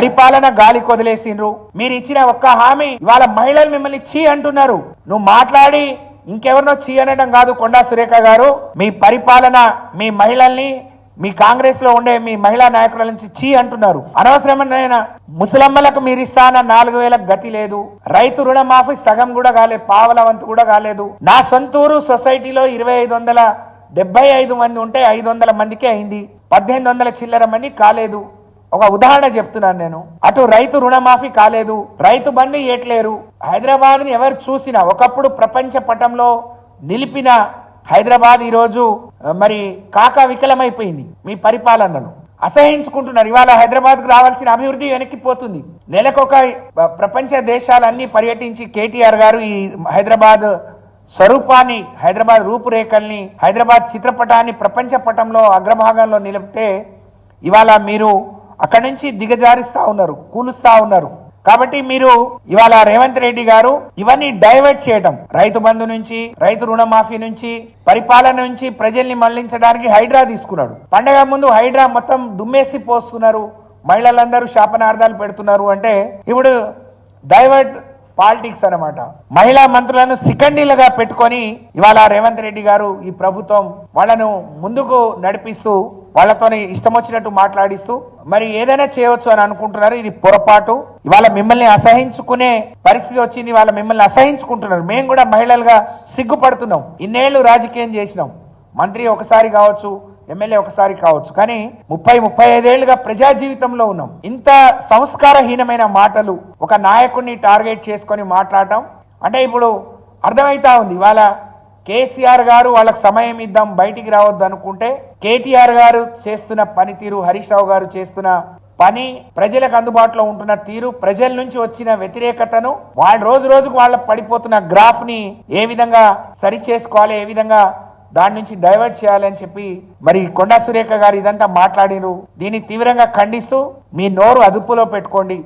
పరిపాలన గాలి కొదిలేసిండ్రు. మీరు ఇచ్చిన ఒక్క హామీ ఇవాళ మహిళలు మిమ్మల్ని చీ అంటున్నారు. నువ్వు మాట్లాడి ఇంకెవరినో చీ అనడం కాదు కొండా సురేఖ గారు. మీ పరిపాలన మీ మహిళల్ని మీ కాంగ్రెస్లో ఉండే మీ మహిళా నాయకుల నుంచి చీ అంటున్నారు. అనవసరమైన ముసలమ్మలకు మీరు ఇస్తాన నాలుగు వేలకు గతి లేదు. రైతు రుణమాఫీ సగం కూడా కాలేదు పావల వంతు కూడా కాలేదు. నా సొంతూరు సొసైటీలో ఇరవై ఐదు వందల డెబ్బై ఐదు మంది ఉంటే ఐదు వందల మందికే అయింది. పద్దెనిమిది వందల చిల్లర మంది కాలేదు. ఒక ఉదాహరణ చెప్తున్నాను నేను. అటు రైతు రుణమాఫీ కాలేదు రైతు బంధు ఏట్లేరు. హైదరాబాద్ని ఎవరు చూసినా ఒకప్పుడు ప్రపంచ పటంలో నిలిపిన హైదరాబాద్ ఈరోజు మరి కాకా వికలమైపోయింది మీ పరిపాలనలు. అసహించుకుంటున్నారు. ఇవాళ హైదరాబాద్కు రావాల్సిన అభివృద్ధి వెనక్కిపోతుంది. నెలకొక ప్రపంచ దేశాలన్నీ పర్యటించి కేటీఆర్ గారు ఈ హైదరాబాద్ స్వరూపాన్ని హైదరాబాద్ రూపురేఖల్ని హైదరాబాద్ చిత్రపటాన్ని ప్రపంచ పటంలో అగ్రభాగంలో నిలిపితే ఇవాళ మీరు అక్కడి నుంచి దిగజారిస్తా ఉన్నారు కూలుస్తా ఉన్నారు. కాబట్టి మీరు ఇవాళ రేవంత్ రెడ్డి గారు ఇవన్నీ డైవర్ట్ చేయటం. రైతు బంధు నుంచి రైతు రుణమాఫీ నుంచి పరిపాలన నుంచి ప్రజల్ని మళ్ళించడానికి హైడ్రా తీసుకున్నాడు. పండగ ముందు హైడ్రా మొత్తం దుమ్మేసి పోస్తున్నారు. మహిళలందరూ శాపనార్థాలు పెడుతున్నారు అంటే ఇప్పుడు డైవర్ట్ పాలిటిక్స్ అన్నమాట. మహిళా మంత్రులను సికండీలుగా పెట్టుకొని ఇవాళ రేవంత్ రెడ్డి గారు ఈ ప్రభుత్వం వాళ్ళను ముందుకు నడిపిస్తూ వాళ్ళతో ఇష్టం వచ్చినట్టు మాట్లాడిస్తూ మరి ఏదైనా చేయవచ్చు అని అనుకుంటున్నారు ఇది పొరపాటు. ఇవాళ మిమ్మల్ని అసహించుకునే పరిస్థితి వచ్చింది వాళ్ళ మిమ్మల్ని అసహించుకుంటున్నారు. మేము కూడా మహిళలుగా సిగ్గుపడుతున్నాం. ఇన్నేళ్ళు రాజకీయం చేసినాం. మంత్రి ఒకసారి కావచ్చు ఎమ్మెల్యే ఒకసారి కావచ్చు కానీ ముప్పై ముప్పై ఐదేళ్ళుగా ప్రజా జీవితంలో ఉన్నాం. ఇంత సంస్కారహీనమైన మాటలు ఒక నాయకుడిని టార్గెట్ చేసుకొని మాట్లాడటం అంటే ఇప్పుడు అర్థమైతా ఉంది. ఇవాళ కేసీఆర్ గారు వాళ్ళకి సమయం ఇద్దాం బయటికి రావద్దు అనుకుంటే కేటీఆర్ గారు చేస్తున్న పనితీరు హరీష్ రావు గారు చేస్తున్న పని ప్రజలకు అందుబాటులో ఉంటున్న తీరు ప్రజల నుంచి వచ్చిన వ్యతిరేకతను వాళ్ళ రోజు రోజుకు వాళ్ళ పడిపోతున్న గ్రాఫ్ని ఏ విధంగా సరి చేసుకోవాలి ఏ విధంగా దాని నుంచి డైవర్ట్ చేయాలని చెప్పి మరి కొండా సురేఖ గారు ఇదంతా మాట్లాడిరు. దీన్ని తీవ్రంగా ఖండిస్తూ మీ నోరు అదుపులో పెట్టుకోండి.